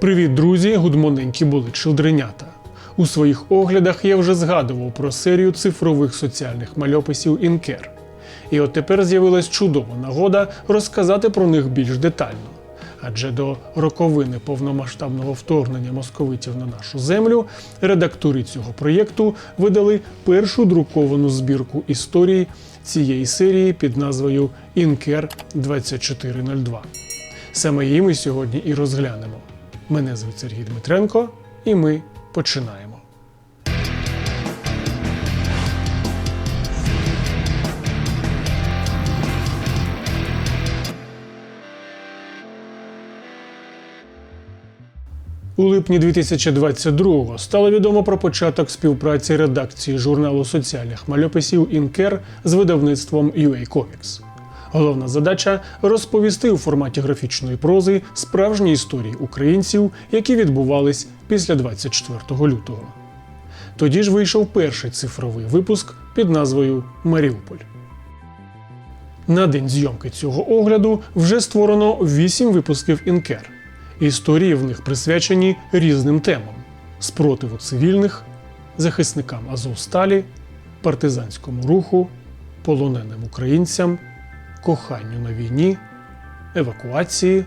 Привіт, друзі! Гудмоненькі були чилдренята. У своїх оглядах я вже згадував про серію цифрових соціальних мальописів Інкер. І от тепер з'явилась чудова нагода розказати про них більш детально. Адже до роковини повномасштабного вторгнення московитів на нашу землю редактори цього проєкту видали першу друковану збірку історій цієї серії під назвою Інкер 2402. Саме її ми сьогодні і розглянемо. Мене звуть Сергій Дмитренко, і ми починаємо. У липні 2022-го стало відомо про початок співпраці редакції журналу соціальних мальописів Інкер з видавництвом UA Comics. Головна задача розповісти у форматі графічної прози справжні історії українців, які відбувались після 24 лютого. Тоді ж вийшов перший цифровий випуск під назвою Маріуполь. На день зйомки цього огляду вже створено 8 випусків Інкер. Історії в них присвячені різним темам: спротиву цивільних, захисникам Азовсталі, партизанському руху, полоненим українцям, коханню на війні, евакуації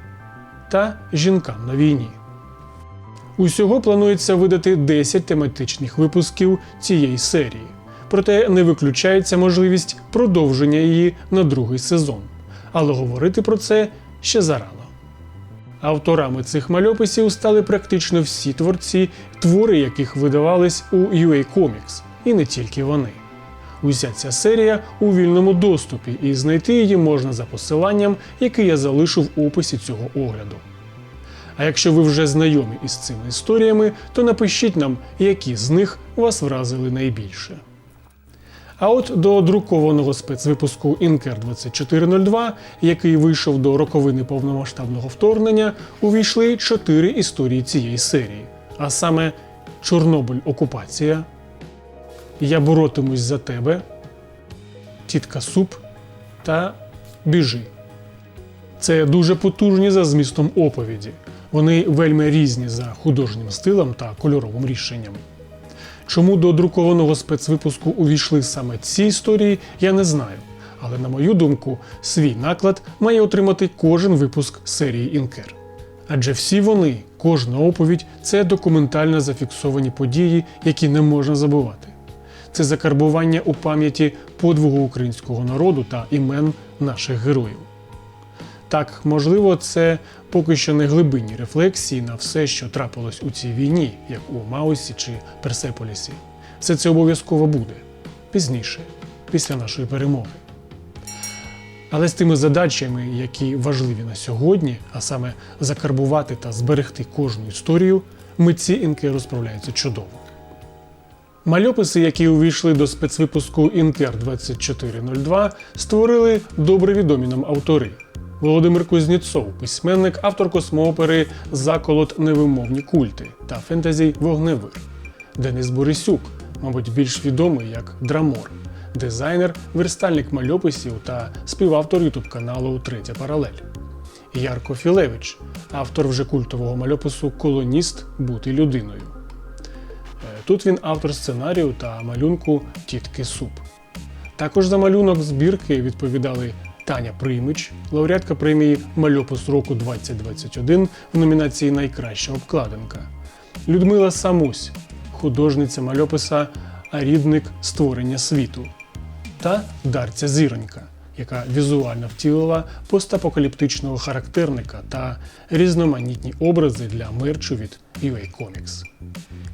та жінкам на війні. Усього планується видати 10 тематичних випусків цієї серії, проте не виключається можливість продовження її на другий сезон. Але говорити про це ще зарано. Авторами цих мальописів стали практично всі творці, твори яких видавались у UA Comics, і не тільки вони. Уся ця серія у вільному доступі, і знайти її можна за посиланням, яке я залишу в описі цього огляду. А якщо ви вже знайомі із цими історіями, то напишіть нам, які з них вас вразили найбільше. А от до друкованого спецвипуску Інкер 2402, який вийшов до роковини повномасштабного вторгнення, увійшли чотири історії цієї серії, а саме Чорнобиль Окупація, Я боротимусь за тебе, Тітка Суп та Біжи. Це дуже потужні за змістом оповіді. Вони вельми різні за художнім стилем та кольоровим рішенням. Чому до друкованого спецвипуску увійшли саме ці історії, я не знаю. Але на мою думку, свій наклад має отримати кожен випуск серії Інкер. Адже всі вони, кожна оповідь це документально зафіксовані події, які не можна забувати. Це закарбування у пам'яті подвигу українського народу та імен наших героїв. Так, можливо, це поки що не глибинні рефлексії на все, що трапилось у цій війні, як у Маусі чи Персеполісі. Все це обов'язково буде пізніше, після нашої перемоги. Але з тими задачами, які важливі на сьогодні, а саме закарбувати та зберегти кожну історію, митці інки розправляються чудово. Мальописи, які увійшли до спецвипуску Інкер 2402, створили добре відомі нам автори. Володимир Кузнєцов, письменник, автор космоопери Заколот невимовні культи та фентезі Вогневир. Денис Борисюк, мабуть, більш відомий як Драмор, дизайнер, верстальник мальописів та співавтор ютуб каналу Третя паралель. Ярко Філевич, автор вже культового мальопису Колоніст бути людиною. Тут він автор сценарію та малюнку Тітки Суп. Також за малюнок збірки відповідали Таня Приймич, лауреатка премії Мальопис року 2021 в номінації Найкраща обкладинка, Людмила Самусь, художниця мальописа Арідник створення світу, та Дарця Зіронька, яка візуально втілила постапокаліптичного характерника та різноманітні образи для мерчу від UA Comics.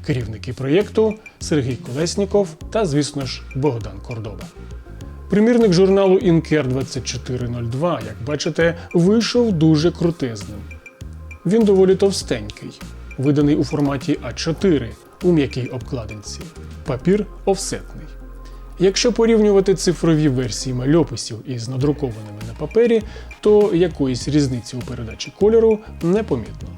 Керівники проєкту Сергій Колесніков та, звісно ж, Богдан Кордоба. Примірник журналу Інкер 2402, як бачите, вийшов дуже крутезним. Він доволі товстенький, виданий у форматі А4 у м'якій обкладинці. Папір офсетний. Якщо порівнювати цифрові версії мальописів із надрукованими на папері, то якоїсь різниці у передачі кольору не помітно.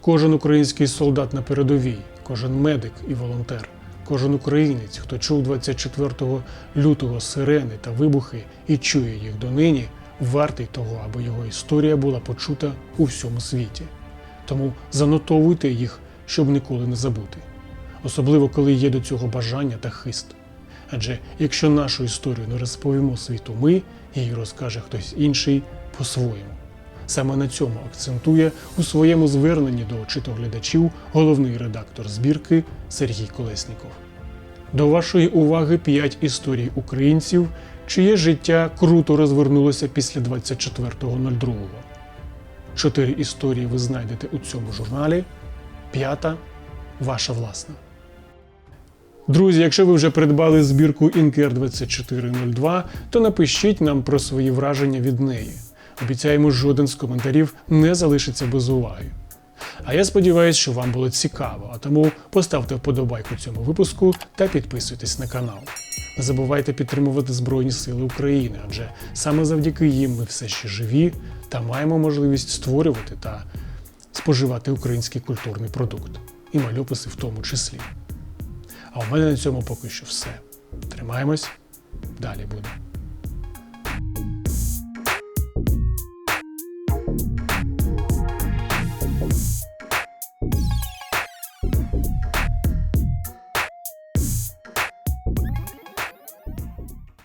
Кожен український солдат на передовій, кожен медик і волонтер, кожен українець, хто чув 24 лютого сирени та вибухи і чує їх донині, вартий того, аби його історія була почута у всьому світі. Тому занотовуйте їх, щоб ніколи не забути. Особливо, коли є до цього бажання та хист. Адже якщо нашу історію не розповімо світу ми, її розкаже хтось інший по-своєму. Саме на цьому акцентує у своєму зверненні до читоглядачів головний редактор збірки Сергій Колесніков. До вашої уваги п'ять історій українців, чиє життя круто розвернулося після 24.02. Чотири історії ви знайдете у цьому журналі, п'ята ваша власна. Друзі, якщо ви вже придбали збірку Інкер 2402, то напишіть нам про свої враження від неї. Обіцяємо, жоден з коментарів не залишиться без уваги. А я сподіваюся, що вам було цікаво, а тому поставте вподобайку цьому випуску та підписуйтесь на канал. Не забувайте підтримувати Збройні Сили України, адже саме завдяки їм ми все ще живі та маємо можливість створювати та споживати український культурний продукт, і мальописи в тому числі. А у мене на цьому поки що все. Тримаємось, далі буде.